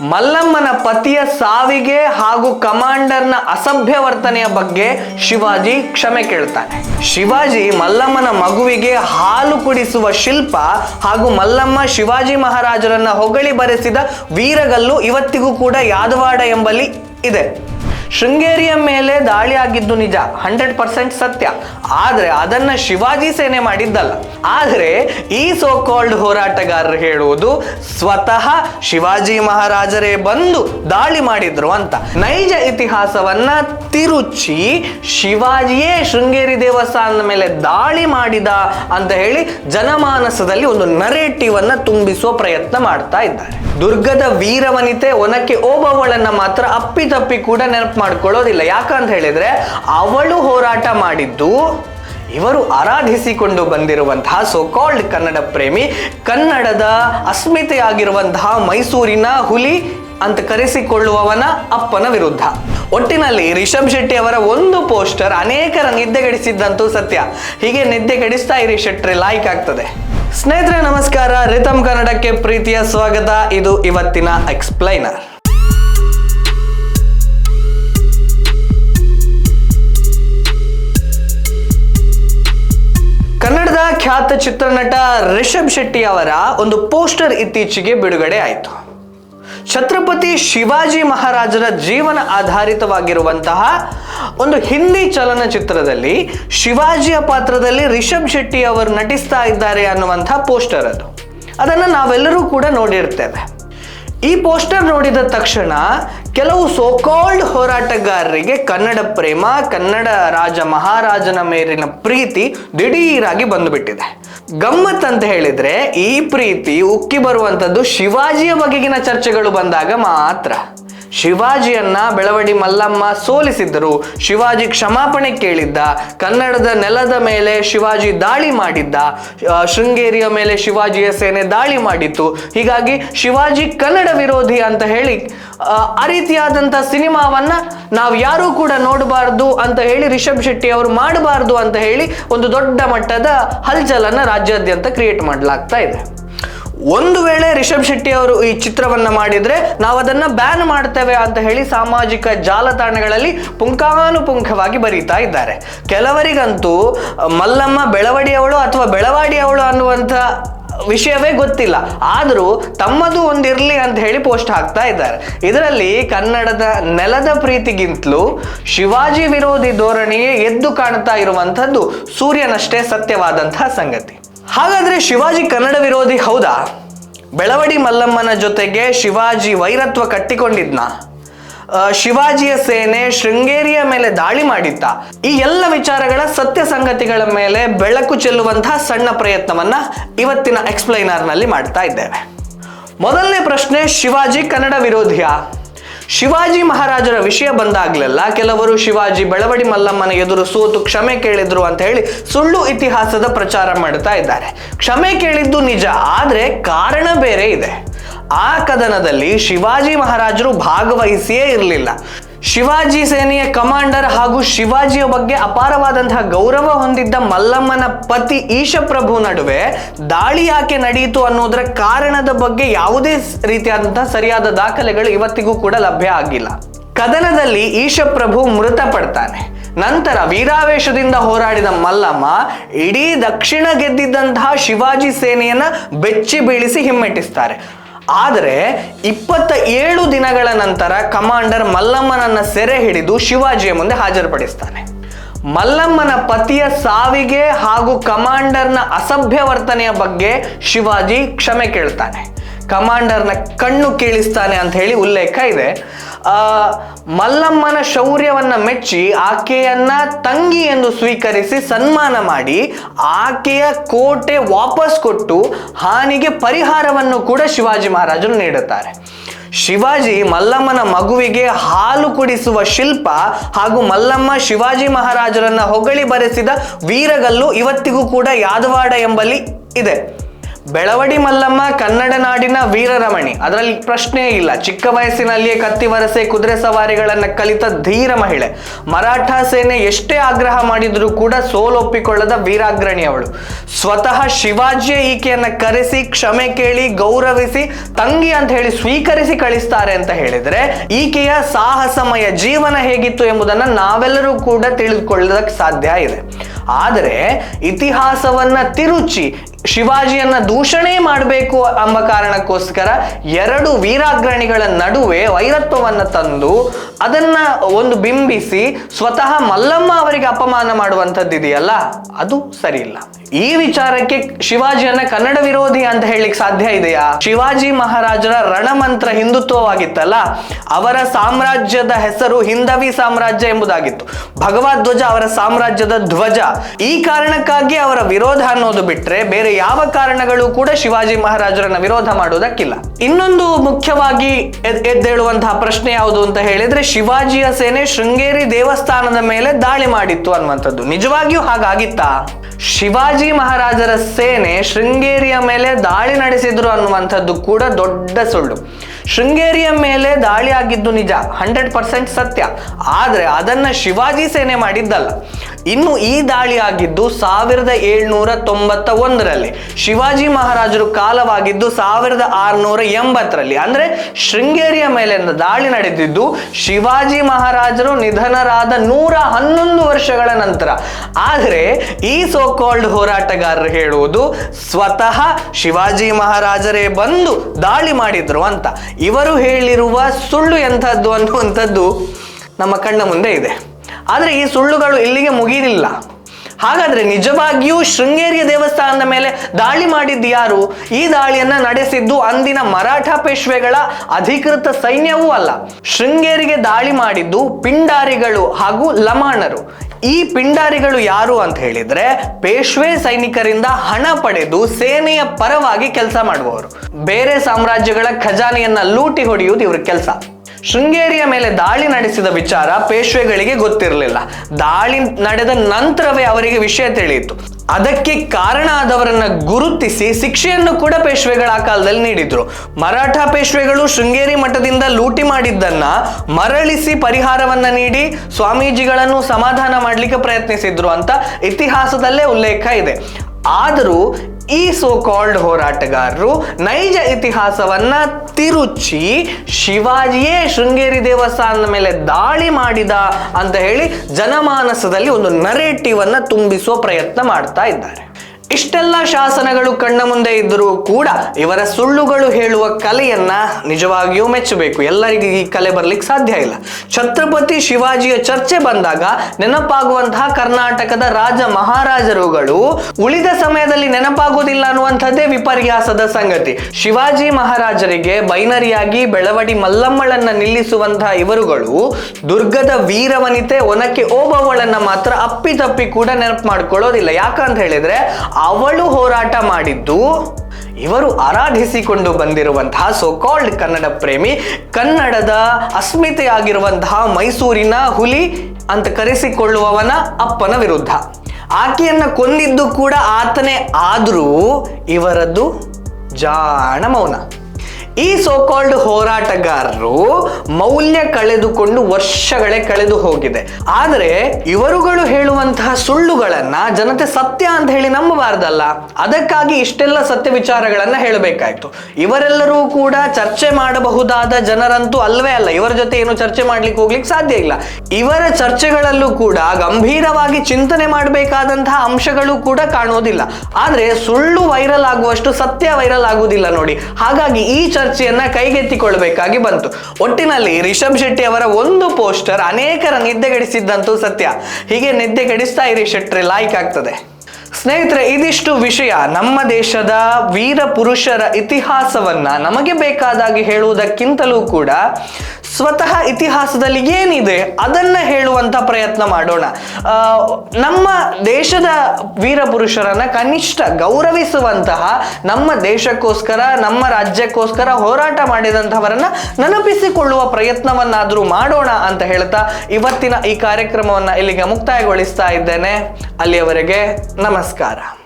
ಮಲ್ಲಮ್ಮನ ಪತಿಯ ಸಾವಿಗೆ ಹಾಗೂ ಕಮಾಂಡರ್ನ ಅಸಭ್ಯ ವರ್ತನೆಯ ಬಗ್ಗೆ ಶಿವಾಜಿ ಕ್ಷಮೆ ಕೇಳ್ತಾನೆ. ಶಿವಾಜಿ ಮಲ್ಲಮ್ಮನ ಮಗುವಿಗೆ ಹಾಲು ಕುಡಿಸುವ ಶಿಲ್ಪ ಹಾಗೂ ಮಲ್ಲಮ್ಮ ಶಿವಾಜಿ ಮಹಾರಾಜರನ್ನ ಹೊಗಳಿ ಬರೆಸಿದ ವೀರಗಲ್ಲು ಇವತ್ತಿಗೂ ಕೂಡ ಯಾದವಾಡ ಎಂಬಲ್ಲಿ ಇದೆ. ಶೃಂಗೇರಿಯ ಮೇಲೆ ದಾಳಿ ಆಗಿದ್ದು ನಿಜ ಹಂಡ್ರೆಡ್ ಪರ್ಸೆಂಟ್ ಸತ್ಯ. ಆದ್ರೆ ಅದನ್ನ ಶಿವಾಜಿ ಸೇನೆ ಮಾಡಿದ್ದಲ್ಲ. ಆದ್ರೆ ಈ ಸೋ ಕಾಲ್ಡ್ ಹೋರಾಟಗಾರರು ಹೇಳುವುದು ಸ್ವತಃ ಶಿವಾಜಿ ಮಹಾರಾಜರೇ ಬಂದು ದಾಳಿ ಮಾಡಿದ್ರು ಅಂತ. ನೈಜ ಇತಿಹಾಸವನ್ನ ತಿರುಚಿ ಶಿವಾಜಿಯೇ ಶೃಂಗೇರಿ ದೇವಸ್ಥಾನದ ಮೇಲೆ ದಾಳಿ ಮಾಡಿದ ಅಂತ ಹೇಳಿ ಜನಮಾನಸದಲ್ಲಿ ಒಂದು ನರೇಟಿವ್ ಅನ್ನ ತುಂಬಿಸುವ ಪ್ರಯತ್ನ ಮಾಡ್ತಾ ಇದ್ದಾರೆ. ದುರ್ಗದ ವೀರವನಿತೆ ಒನಕ್ಕೆ ಓಬವ್ವಳನ್ನ ಮಾತ್ರ ಅಪ್ಪಿತಪ್ಪಿ ಕೂಡ ನೆನಪು ಮಾಡ್ಕೊಳ್ಳೋದಿಲ್ಲ. ಯಾಕಂತ ಹೇಳಿದ್ರೆ ಅವಳು ಹೋರಾಟ ಮಾಡಿದ್ದು ಇವರು ಆರಾಧಿಸಿಕೊಂಡು ಬಂದಿರುವಂತಹ ಸೋ ಕಾಲ್ಡ್ ಕನ್ನಡ ಪ್ರೇಮಿ, ಕನ್ನಡದ ಅಸ್ಮಿತೆಯಾಗಿರುವಂತಹ ಮೈಸೂರಿನ ಹುಲಿ ಅಂತ ಕರೆಸಿಕೊಳ್ಳುವವನ ಅಪ್ಪನ ವಿರುದ್ಧ. ಒಟ್ಟಿನಲ್ಲಿ ರಿಷಬ್ ಶೆಟ್ಟಿ ಅವರ ಒಂದು ಪೋಸ್ಟರ್ ಅನೇಕರ ನಿದ್ದೆಗೆಡಿಸಿದ್ದಂತೂ ಸತ್ಯ. ಹೀಗೆ ನಿದ್ದೆಗೆಡಿಸ್ತಾ ಇರಿ ಶೆಟ್ರಿ ಲೈಕ್ ಆಗ್ತದೆ. ಸ್ನೇಹಿತರೆ, ನಮಸ್ಕಾರ. ರಿತಮ್ ಕನ್ನಡಕ್ಕೆ ಪ್ರೀತಿಯ ಸ್ವಾಗತ. ಇದು ಇವತ್ತಿನ ಎಕ್ಸ್ಪ್ಲೈನರ್ ಕನ್ನಡದ ಖ್ಯಾತ ಚಿತ್ರನಟ ರಿಷಬ್ ಶೆಟ್ಟಿ ಅವರ ಒಂದು ಪೋಸ್ಟರ್ ಇತ್ತೀಚೆಗೆ ಬಿಡುಗಡೆ ಆಯಿತು. ಛತ್ರಪತಿ ಶಿವಾಜಿ ಮಹಾರಾಜರ ಜೀವನ ಆಧಾರಿತವಾಗಿರುವಂತಹ ಒಂದು ಹಿಂದಿ ಚಲನಚಿತ್ರದಲ್ಲಿ ಶಿವಾಜಿಯ ಪಾತ್ರದಲ್ಲಿ ರಿಷಬ್ ಶೆಟ್ಟಿ ಅವರು ನಟಿಸ್ತಾ ಇದ್ದಾರೆ ಅನ್ನುವಂಥ ಪೋಸ್ಟರ್ ಅದು. ಅದನ್ನು ನಾವೆಲ್ಲರೂ ಕೂಡ ನೋಡಿರ್ತೇವೆ. ಈ ಪೋಸ್ಟರ್ ನೋಡಿದ ತಕ್ಷಣ ಕೆಲವು ಸೋಕಾಲ್ಡ್ ಹೋರಾಟಗಾರರಿಗೆ ಕನ್ನಡ ಪ್ರೇಮ, ಕನ್ನಡ ರಾಜ ಮಹಾರಾಜನ ಮೇಲಿನ ಪ್ರೀತಿ ದಿಢೀರಾಗಿ ಬಂದುಬಿಟ್ಟಿದೆ. ಗಮ್ಮತ್ ಅಂತ ಹೇಳಿದ್ರೆ ಈ ಪ್ರೀತಿ ಉಕ್ಕಿ ಬರುವಂಥದ್ದು ಶಿವಾಜಿಯ ಬಗೆಗಿನ ಚರ್ಚೆಗಳು ಬಂದಾಗ ಮಾತ್ರ. ಶಿವಾಜಿಯನ್ನ ಬೆಳವಡಿ ಮಲ್ಲಮ್ಮ ಸೋಲಿಸಿದ್ದರು. ಶಿವಾಜಿ ಕ್ಷಮಾಪಣೆ ಕೇಳಿದ್ದ. ಕನ್ನಡದ ನೆಲದ ಮೇಲೆ ಶಿವಾಜಿ ದಾಳಿ ಮಾಡಿದ್ದ. ಶೃಂಗೇರಿಯ ಮೇಲೆ ಶಿವಾಜಿಯ ಸೇನೆ ದಾಳಿ ಮಾಡಿತ್ತು. ಹೀಗಾಗಿ ಶಿವಾಜಿ ಕನ್ನಡ ವಿರೋಧಿ ಅಂತ ಹೇಳಿ, ಆ ರೀತಿಯಾದಂಥ ಸಿನಿಮಾವನ್ನ ನಾವು ಯಾರೂ ಕೂಡ ನೋಡಬಾರ್ದು ಅಂತ ಹೇಳಿ ರಿಷಬ್ ಶೆಟ್ಟಿ ಅವರು ಮಾಡಬಾರ್ದು ಅಂತ ಹೇಳಿ ಒಂದು ದೊಡ್ಡ ಮಟ್ಟದ ಹಲ್ಚಲನ್ನ ರಾಜ್ಯಾದ್ಯಂತ ಕ್ರಿಯೇಟ್ ಮಾಡಲಾಗ್ತಾ ಇದೆ. ಒಂದು ವೇಳೆ ರಿಷಬ್ ಶೆಟ್ಟಿ ಅವರು ಈ ಚಿತ್ರವನ್ನ ಮಾಡಿದ್ರೆ ನಾವು ಅದನ್ನ ಬ್ಯಾನ್ ಮಾಡ್ತೇವೆ ಅಂತ ಹೇಳಿ ಸಾಮಾಜಿಕ ಜಾಲತಾಣಗಳಲ್ಲಿ ಪುಂಖಾನುಪುಂಖವಾಗಿ ಬರೀತಾ ಇದ್ದಾರೆ. ಕೆಲವರಿಗಂತೂ, ಮಲ್ಲಮ್ಮ ಬೆಳವಡಿಯವಳು ಅಥವಾ ಬೆಳವಾಡಿಯವಳು ಅನ್ನುವಂಥ ವಿಷಯವೇ ಗೊತ್ತಿಲ್ಲ. ಆದರೂ ತಮ್ಮದು ಒಂದಿರಲಿ ಅಂತ ಹೇಳಿ ಪೋಸ್ಟ್ ಹಾಕ್ತಾ ಇದ್ದಾರೆ. ಇದರಲ್ಲಿ ಕನ್ನಡದ ನೆಲದ ಪ್ರೀತಿಗಿಂತಲೂ ಶಿವಾಜಿ ವಿರೋಧಿ ಧೋರಣೆಯೇ ಎದ್ದು ಕಾಣ್ತಾ ಇರುವಂಥದ್ದು ಸೂರ್ಯನಷ್ಟೇ ಸತ್ಯವಾದಂತಹ ಸಂಗತಿ. ಹಾಗಾದ್ರೆ ಶಿವಾಜಿ ಕನ್ನಡ ವಿರೋಧಿ ಹೌದಾ? ಬೆಳವಡಿ ಮಲ್ಲಮ್ಮನ ಜೊತೆಗೆ ಶಿವಾಜಿ ವೈರತ್ವ ಕಟ್ಟಿಕೊಂಡಿದ್ನ. ಶಿವಾಜಿಯ ಸೇನೆ ಶೃಂಗೇರಿಯ ಮೇಲೆ ದಾಳಿ ಮಾಡಿದ್ದ ಈ ಎಲ್ಲ ವಿಚಾರಗಳ ಸತ್ಯ ಸಂಗತಿಗಳ ಮೇಲೆ ಬೆಳಕು ಚೆಲ್ಲುವಂತಹ ಸಣ್ಣ ಪ್ರಯತ್ನವನ್ನ ಇವತ್ತಿನ ಎಕ್ಸ್ಪ್ಲೈನರ್ನಲ್ಲಿ ಮಾಡ್ತಾ ಇದ್ದೇವೆ. ಮೊದಲನೇ ಪ್ರಶ್ನೆ, ಶಿವಾಜಿ ಕನ್ನಡ ವಿರೋಧಿಯಾ? ಶಿವಾಜಿ ಮಹಾರಾಜರ ವಿಷಯ ಬಂದಾಗ್ಲೆಲ್ಲ ಕೆಲವರು ಶಿವಾಜಿ ಬೆಳವಡಿ ಮಲ್ಲಮ್ಮನ ಎದುರು ಸೋತು ಕ್ಷಮೆ ಕೇಳಿದ್ರು ಅಂತ ಹೇಳಿ ಸುಳ್ಳು ಇತಿಹಾಸದ ಪ್ರಚಾರ ಮಾಡ್ತಾ ಇದ್ದಾರೆ. ಕ್ಷಮೆ ಕೇಳಿದ್ದು ನಿಜ, ಆದ್ರೆ ಕಾರಣ ಬೇರೆ ಇದೆ. ಆ ಕದನದಲ್ಲಿ ಶಿವಾಜಿ ಮಹಾರಾಜರು ಭಾಗವಹಿಸಿಯೇ ಇರಲಿಲ್ಲ. ಶಿವಾಜಿ ಸೇನೆಯ ಕಮಾಂಡರ್ ಹಾಗೂ ಶಿವಾಜಿಯ ಬಗ್ಗೆ ಅಪಾರವಾದಂತಹ ಗೌರವ ಹೊಂದಿದ್ದ ಮಲ್ಲಮ್ಮನ ಪತಿ ಈಶಪ್ರಭು ನಡುವೆ ದಾಳಿ ಯಾಕೆ ನಡೆಯಿತು ಅನ್ನೋದರ ಕಾರಣದ ಬಗ್ಗೆ ಯಾವುದೇ ರೀತಿಯಾದಂತಹ ಸರಿಯಾದ ದಾಖಲೆಗಳು ಇವತ್ತಿಗೂ ಕೂಡ ಲಭ್ಯ ಆಗಿಲ್ಲ. ಕದನದಲ್ಲಿ ಈಶಪ್ರಭು ಮೃತಪಡ್ತಾನೆ. ನಂತರ ವೀರಾವೇಶದಿಂದ ಹೋರಾಡಿದ ಮಲ್ಲಮ್ಮ ಇಡೀ ದಕ್ಷಿಣ ಗೆದ್ದಿದ್ದಂತಹ ಶಿವಾಜಿ ಸೇನೆಯನ್ನ ಬೆಚ್ಚಿ ಬೀಳಿಸಿ ಹಿಮ್ಮೆಟ್ಟಿಸ್ತಾರೆ. ಆದರೆ ಇಪ್ಪತ್ತ ಏಳು ದಿನಗಳ ನಂತರ ಕಮಾಂಡರ್ ಮಲ್ಲಮ್ಮನನ್ನ ಸೆರೆ ಹಿಡಿದು ಶಿವಾಜಿಯ ಮುಂದೆ ಹಾಜರುಪಡಿಸ್ತಾನೆ. ಮಲ್ಲಮ್ಮನ ಪತಿಯ ಸಾವಿಗೆ ಹಾಗೂ ಕಮಾಂಡರ್ನ ಅಸಭ್ಯ ವರ್ತನೆಯ ಬಗ್ಗೆ ಶಿವಾಜಿ ಕ್ಷಮೆ ಕೇಳ್ತಾನೆ. ಕಮಾಂಡರ್ನ ಕಣ್ಣು ಕೀಳಿಸ್ತಾನೆ ಅಂತ ಹೇಳಿ ಉಲ್ಲೇಖ ಇದೆ. ಮಲ್ಲಮ್ಮನ ಶೌರ್ಯವನ್ನ ಮೆಚ್ಚಿ ಆಕೆಯನ್ನ ತಂಗಿ ಎಂದು ಸ್ವೀಕರಿಸಿ ಸನ್ಮಾನ ಮಾಡಿ ಆಕೆಯ ಕೋಟೆ ವಾಪಸ್ ಕೊಟ್ಟು ಹಾನಿಗೆ ಪರಿಹಾರವನ್ನು ಕೂಡ ಶಿವಾಜಿ ಮಹಾರಾಜರು ನೀಡುತ್ತಾರೆ. ಶಿವಾಜಿ ಮಲ್ಲಮ್ಮನ ಮಗುವಿಗೆ ಹಾಲು ಕುಡಿಸುವ ಶಿಲ್ಪ ಹಾಗೂ ಮಲ್ಲಮ್ಮ ಶಿವಾಜಿ ಮಹಾರಾಜರನ್ನ ಹೊಗಳಿ ಬರೆಸಿದ ವೀರಗಲ್ಲು ಇವತ್ತಿಗೂ ಕೂಡ ಯಾದವಾಡ ಎಂಬಲ್ಲಿ ಇದೆ. ಬೆಳವಡಿ ಮಲ್ಲಮ್ಮ ಕನ್ನಡ ನಾಡಿನ ವೀರರಮಣಿ. ಅದರಲ್ಲಿ ಪ್ರಶ್ನೆ ಇಲ್ಲ. ಚಿಕ್ಕ ವಯಸ್ಸಿನಲ್ಲಿಯೇ ಕತ್ತಿ ವರಸೆ, ಕುದುರೆ ಸವಾರಿಗಳನ್ನ ಕಲಿತ ಧೀರ ಮಹಿಳೆ. ಮರಾಠ ಸೇನೆ ಎಷ್ಟೇ ಆಗ್ರಹ ಮಾಡಿದರೂ ಕೂಡ ಸೋಲೊಪ್ಪಿಕೊಳ್ಳದ ವೀರಾಗ್ರಣಿ ಅವಳು. ಸ್ವತಃ ಶಿವಾಜಿಯೇ ಈಕೆಯನ್ನ ಕರೆಸಿ, ಕ್ಷಮೆ ಕೇಳಿ, ಗೌರವಿಸಿ, ತಂಗಿ ಅಂತ ಹೇಳಿ ಸ್ವೀಕರಿಸಿ ಕಳಿಸ್ತಾರೆ ಅಂತ ಹೇಳಿದ್ರೆ ಈಕೆಯ ಸಾಹಸಮಯ ಜೀವನ ಹೇಗಿತ್ತು ಎಂಬುದನ್ನ ನಾವೆಲ್ಲರೂ ಕೂಡ ತಿಳಿದುಕೊಳ್ಳೋದಕ್ಕೆ ಸಾಧ್ಯ ಇದೆ. ಆದರೆ ಇತಿಹಾಸವನ್ನ ತಿರುಚಿ ಶಿವಾಜಿಯನ್ನ ದೂಷಣೆ ಮಾಡಬೇಕು ಎಂಬ ಕಾರಣಕ್ಕೋಸ್ಕರ ಎರಡು ವೀರಾಗ್ರಣಿಗಳ ನಡುವೆ ವೈರತ್ವವನ್ನು ತಂದು ಅದನ್ನ ಒಂದು ಬಿಂಬಿಸಿ ಸ್ವತಃ ಮಲ್ಲಮ್ಮ ಅವರಿಗೆ ಅಪಮಾನ ಮಾಡುವಂಥದ್ದು ಇದೆಯಲ್ಲ, ಅದು ಸರಿ ಈ ವಿಚಾರಕ್ಕೆ ಶಿವಾಜಿಯನ್ನ ಕನ್ನಡ ವಿರೋಧಿ ಅಂತ ಹೇಳಲಿಕ್ಕೆ ಸಾಧ್ಯ ಇದೆಯಾ? ಶಿವಾಜಿ ಮಹಾರಾಜರ ರಣಮಂತ್ರ ಹಿಂದುತ್ವವಾಗಿತ್ತಲ್ಲ, ಅವರ ಸಾಮ್ರಾಜ್ಯದ ಹೆಸರು ಹಿಂದವಿ ಸಾಮ್ರಾಜ್ಯ ಎಂಬುದಾಗಿತ್ತು. ಭಗವಧ್ವಜ ಅವರ ಸಾಮ್ರಾಜ್ಯದ ಧ್ವಜ. ಈ ಕಾರಣಕ್ಕಾಗಿ ಅವರ ವಿರೋಧ ಅನ್ನೋದು ಬಿಟ್ರೆ ಬೇರೆ ಯಾವ ಕಾರಣಗಳು ಕೂಡ ಶಿವಾಜಿ ಮಹಾರಾಜರನ್ನ ವಿರೋಧ ಮಾಡುವುದಕ್ಕಿಲ್ಲ. ಇನ್ನೊಂದು ಮುಖ್ಯವಾಗಿ ಎದ್- ಎದ್ದೇಳುವಂತಹ ಪ್ರಶ್ನೆ ಯಾವುದು ಅಂತ ಹೇಳಿದ್ರೆ ಶಿವಾಜಿಯ ಸೇನೆ ಶೃಂಗೇರಿ ದೇವಸ್ಥಾನದ ಮೇಲೆ ದಾಳಿ ಮಾಡಿತ್ತು ಅನ್ನುವಂಥದ್ದು. ನಿಜವಾಗಿಯೂ ಹಾಗಾಗಿತ್ತಾ? ಶಿವಾಜಿ ಮಹಾರಾಜರ ಸೇನೆ ಶೃಂಗೇರಿಯ ಮೇಲೆ ದಾಳಿ ನಡೆಸಿದ್ರು ಅನ್ನುವಂಥದ್ದು ಕೂಡ ದೊಡ್ಡ ಸುಳ್ಳು. ಶೃಂಗೇರಿಯ ಮೇಲೆ ದಾಳಿ ಆಗಿದ್ದು ನಿಜ, ಹಂಡ್ರೆಡ್ ಪರ್ಸೆಂಟ್ ಸತ್ಯ. ಆದರೆ ಅದನ್ನ ಶಿವಾಜಿ ಸೇನೆ ಮಾಡಿದ್ದಲ್ಲ. ಇನ್ನು ಈ ದಾಳಿ ಆಗಿದ್ದು ಸಾವಿರದ ಏಳ್ನೂರ ತೊಂಬತ್ತ ಒಂದರಲ್ಲಿ ಶಿವಾಜಿ ಮಹಾರಾಜರು ಕಾಲವಾಗಿದ್ದು ಸಾವಿರದ ಆರುನೂರ ಎಂಬತ್ತರಲ್ಲಿ. ಅಂದ್ರೆ ಶೃಂಗೇರಿಯ ಮೇಲೆ ದಾಳಿ ನಡೆದಿದ್ದು ಶಿವಾಜಿ ಮಹಾರಾಜರು ನಿಧನರಾದ ನೂರ ಹನ್ನೊಂದು ವರ್ಷಗಳ ನಂತರ. ಆದರೆ ಈ ಸೋ ಕಾಲ್ಡ್ ಹೋರಾಟಗಾರರು ಹೇಳುವುದು ಸ್ವತಃ ಶಿವಾಜಿ ಮಹಾರಾಜರೇ ಬಂದು ದಾಳಿ ಮಾಡಿದ್ರು ಅಂತ. ಇವರು ಹೇಳಿರುವ ಸುಳ್ಳು ಎಂಥದ್ದು ಅನ್ನುವಂಥದ್ದು ನಮ್ಮ ಕಣ್ಣ ಮುಂದೆ ಇದೆ. ಆದರೆ ಈ ಸುಳ್ಳುಗಳು ಇಲ್ಲಿಗೆ ಮುಗಿದಿಲ್ಲ. ಹಾಗಾದ್ರೆ ನಿಜವಾಗಿಯೂ ಶೃಂಗೇರಿಯ ದೇವಸ್ಥಾನದ ಮೇಲೆ ದಾಳಿ ಮಾಡಿದ್ದು ಯಾರು? ಈ ದಾಳಿಯನ್ನ ನಡೆಸಿದ್ದು ಅಂದಿನ ಮರಾಠ ಪೇಶ್ವೆಗಳ ಅಧಿಕೃತ ಸೈನ್ಯವೂ ಅಲ್ಲ. ಶೃಂಗೇರಿಗೆ ದಾಳಿ ಮಾಡಿದ್ದು ಪಿಂಡಾರಿಗಳು ಹಾಗೂ ಲಮಾಣರು. ಈ ಪಿಂಡಾರಿಗಳು ಯಾರು ಅಂತ ಹೇಳಿದ್ರೆ ಪೇಶ್ವೆ ಸೈನಿಕರಿಂದ ಹಣ ಪಡೆದು ಸೇನೆಯ ಪರವಾಗಿ ಕೆಲಸ ಮಾಡುವವರು. ಬೇರೆ ಸಾಮ್ರಾಜ್ಯಗಳ ಖಜಾನೆಯನ್ನ ಲೂಟಿ ಹೊಡೆಯುವುದು ಇವ್ರ ಕೆಲಸ. ಶೃಂಗೇರಿಯ ಮೇಲೆ ದಾಳಿ ನಡೆಸಿದ ವಿಚಾರ ಪೇಶ್ವೆಗಳಿಗೆ ಗೊತ್ತಿರಲಿಲ್ಲ. ದಾಳಿ ನಡೆದ ನಂತರವೇ ಅವರಿಗೆ ವಿಷಯ ತಿಳಿಯಿತು. ಅದಕ್ಕೆ ಕಾರಣ ಆದವರನ್ನ ಗುರುತಿಸಿ ಶಿಕ್ಷೆಯನ್ನು ಕೂಡ ಪೇಶ್ವೆಗಳ ಆ ಕಾಲದಲ್ಲಿ ನೀಡಿದ್ರು. ಮರಾಠ ಪೇಶ್ವೆಗಳು ಶೃಂಗೇರಿ ಮಠದಿಂದ ಲೂಟಿ ಮಾಡಿದ್ದನ್ನ ಮರಳಿಸಿ ಪರಿಹಾರವನ್ನ ನೀಡಿ ಸ್ವಾಮೀಜಿಗಳನ್ನು ಸಮಾಧಾನ ಮಾಡಲಿಕ್ಕೆ ಪ್ರಯತ್ನಿಸಿದ್ರು ಅಂತ ಇತಿಹಾಸದಲ್ಲೇ ಉಲ್ಲೇಖ ಇದೆ. ಆದರೂ ಈ ಸೋ ಕಾಲ್ಡ್ ಹೋರಾಟಗಾರರು ನೈಜ ಇತಿಹಾಸವನ್ನ ತಿರುಚಿ ಶಿವಾಜಿಯೇ ಶೃಂಗೇರಿ ದೇವಸ್ಥಾನದ ಮೇಲೆ ದಾಳಿ ಮಾಡಿದ ಅಂತ ಹೇಳಿ ಜನಮಾನಸದಲ್ಲಿ ಒಂದು ನರೇಟಿವ್ ಅನ್ನ ತುಂಬಿಸುವ ಪ್ರಯತ್ನ ಮಾಡ್ತಾ ಇದ್ದಾರೆ. ಇಷ್ಟೆಲ್ಲ ಶಾಸನಗಳು ಕಣ್ಣ ಮುಂದೆ ಇದ್ದರೂ ಕೂಡ ಇವರ ಸುಳ್ಳುಗಳು ಹೇಳುವ ಕಲೆಯನ್ನ ನಿಜವಾಗಿಯೂ ಮೆಚ್ಚಬೇಕು. ಎಲ್ಲರಿಗೂ ಈ ಕಲೆ ಬರ್ಲಿಕ್ಕೆ ಸಾಧ್ಯ ಇಲ್ಲ. ಛತ್ರಪತಿ ಶಿವಾಜಿಯ ಚರ್ಚೆ ಬಂದಾಗ ನೆನಪಾಗುವಂತಹ ಕರ್ನಾಟಕದ ರಾಜ ಮಹಾರಾಜರುಗಳು ಉಳಿದ ಸಮಯದಲ್ಲಿ ನೆನಪಾಗುವುದಿಲ್ಲ ಅನ್ನುವಂಥದ್ದೇ ವಿಪರ್ಯಾಸದ ಸಂಗತಿ. ಶಿವಾಜಿ ಮಹಾರಾಜರಿಗೆ ಬೈನರಿಯಾಗಿ ಬೆಳವಡಿ ಮಲ್ಲಮ್ಮಳನ್ನ ನಿಲ್ಲಿಸುವಂತಹ ಇವರುಗಳು ದುರ್ಗದ ವೀರವನಿತೆ ಒನಕ್ಕೆ ಓಬವ್ವಳನ್ನ ಮಾತ್ರ ಅಪ್ಪಿತಪ್ಪಿ ಕೂಡ ನೆನಪು ಮಾಡ್ಕೊಳ್ಳೋದಿಲ್ಲ. ಯಾಕಂತ ಹೇಳಿದ್ರೆ ಅವಳು ಹೋರಾಟ ಮಾಡಿದ್ದು, ಇವರು ಆರಾಧಿಸಿಕೊಂಡು ಬಂದಿರುವಂತಹ ಸೋಕಾಲ್ಡ್ ಕನ್ನಡ ಪ್ರೇಮಿ, ಕನ್ನಡದ ಅಸ್ಮಿತೆಯಾಗಿರುವಂತಹ ಮೈಸೂರಿನ ಹುಲಿ ಅಂತ ಕರೆಸಿಕೊಳ್ಳುವವನ ಅಪ್ಪನ ವಿರುದ್ಧ. ಆಕೆಯನ್ನ ಕೊಂದಿದ್ದು ಕೂಡ ಆತನೇ, ಆದರೂ ಇವರದ್ದು ಜಾಣ ಮೌನ. ಈ ಸೋಕಾಲ್ಡ್ ಹೋರಾಟಗಾರರು ಮೌಲ್ಯ ಕಳೆದುಕೊಂಡು ವರ್ಷಗಳೇ ಕಳೆದು ಹೋಗಿದೆ. ಆದರೆ ಇವರುಗಳು ಹೇಳುವಂತಹ ಸುಳ್ಳುಗಳನ್ನ ಜನತೆ ಸತ್ಯ ಅಂತ ಹೇಳಿ ನಂಬಬಾರ್ದಲ್ಲ. ಅದಕ್ಕಾಗಿ ಇಷ್ಟೆಲ್ಲ ಸತ್ಯ ವಿಚಾರಗಳನ್ನ ಹೇಳಬೇಕಾಯ್ತು. ಇವರೆಲ್ಲರೂ ಕೂಡ ಚರ್ಚೆ ಮಾಡಬಹುದಾದ ಜನರಂತೂ ಅಲ್ವೇ ಅಲ್ಲ. ಇವರ ಜೊತೆ ಏನು ಚರ್ಚೆ ಮಾಡ್ಲಿಕ್ಕೆ ಹೋಗ್ಲಿಕ್ಕೆ ಸಾಧ್ಯ ಇಲ್ಲ. ಇವರ ಚರ್ಚೆಗಳಲ್ಲೂ ಕೂಡ ಗಂಭೀರವಾಗಿ ಚಿಂತನೆ ಮಾಡಬೇಕಾದಂತಹ ಅಂಶಗಳು ಕೂಡ ಕಾಣೋದಿಲ್ಲ. ಆದ್ರೆ ಸುಳ್ಳು ವೈರಲ್ ಆಗುವಷ್ಟು ಸತ್ಯ ವೈರಲ್ ಆಗುವುದಿಲ್ಲ ನೋಡಿ. ಹಾಗಾಗಿ ಈ ಚರ್ಚೆಯನ್ನ ಕೈಗೆತ್ತಿಕೊಳ್ಳಬೇಕಾಗಿ ಬಂತು. ಒಟ್ಟಿನಲ್ಲಿ ರಿಷಬ್ ಶೆಟ್ಟಿ ಅವರ ಒಂದು ಪೋಸ್ಟರ್ ಅನೇಕರ ನಿದ್ದೆಗೆಡಿಸಿದ್ದಂತೂ ಸತ್ಯ. ಹೀಗೆ ನಿದ್ದೆಗೆಡಿಸ್ತಾ ಇರಿ ಶೆಟ್ರೆ ಲಾಯ್ಕ್ ಆಗ್ತದೆ. ಸ್ನೇಹಿತರೆ, ಇದಿಷ್ಟು ವಿಷಯ. ನಮ್ಮ ದೇಶದ ವೀರ ಪುರುಷರ ಇತಿಹಾಸವನ್ನ ನಮಗೆ ಬೇಕಾದಾಗಿ ಹೇಳುವುದಕ್ಕಿಂತಲೂ ಕೂಡ ಸ್ವತಃ ಇತಿಹಾಸದಲ್ಲಿ ಏನಿದೆ ಅದನ್ನ ಹೇಳುವಂತ ಪ್ರಯತ್ನ ಮಾಡೋಣ. ನಮ್ಮ ದೇಶದ ವೀರ ಪುರುಷರನ್ನ ಕನಿಷ್ಠ ಗೌರವಿಸುವಂತಹ ನಮ್ಮ ದೇಶಕ್ಕೋಸ್ಕರ, ನಮ್ಮ ರಾಜ್ಯಕ್ಕೋಸ್ಕರ ಹೋರಾಟ ಮಾಡಿದಂಥವರನ್ನ ನೆನಪಿಸಿಕೊಳ್ಳುವ ಪ್ರಯತ್ನವನ್ನಾದರೂ ಮಾಡೋಣ ಅಂತ ಹೇಳ್ತಾ ಇವತ್ತಿನ ಈ ಕಾರ್ಯಕ್ರಮವನ್ನ ಇಲ್ಲಿಗೆ ಮುಕ್ತಾಯಗೊಳಿಸ್ತಾ ಇದ್ದೇನೆ. ಅಲ್ಲಿಯವರೆಗೆ ನಮಸ್ಕಾರ. elas, cara.